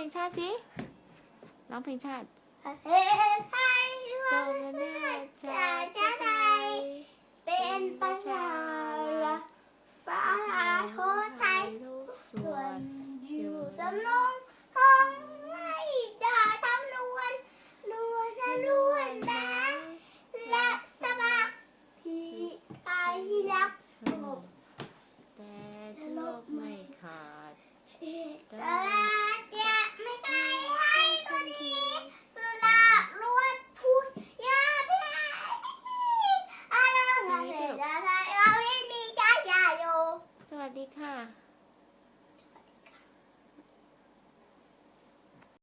ลงชาติสิร้องเพลงชาติเฮ้ไทยรวมเลือดชาชาไทยเป็นประชาละประชาชนไทยส่วนอยู่จำนวนท้องไม่ด่าทำนวลนวลนะนวลนะและสมัครที่ใครรักสงบ แต่ที่โลกไม่ขาด ตลาดจะไม่ใครให้ก็ดีสุราลวดทุนยาแพ้อะไรอะไรอะไรเราไม่มีจ้าจ่าโย ส วัสดีค่ะ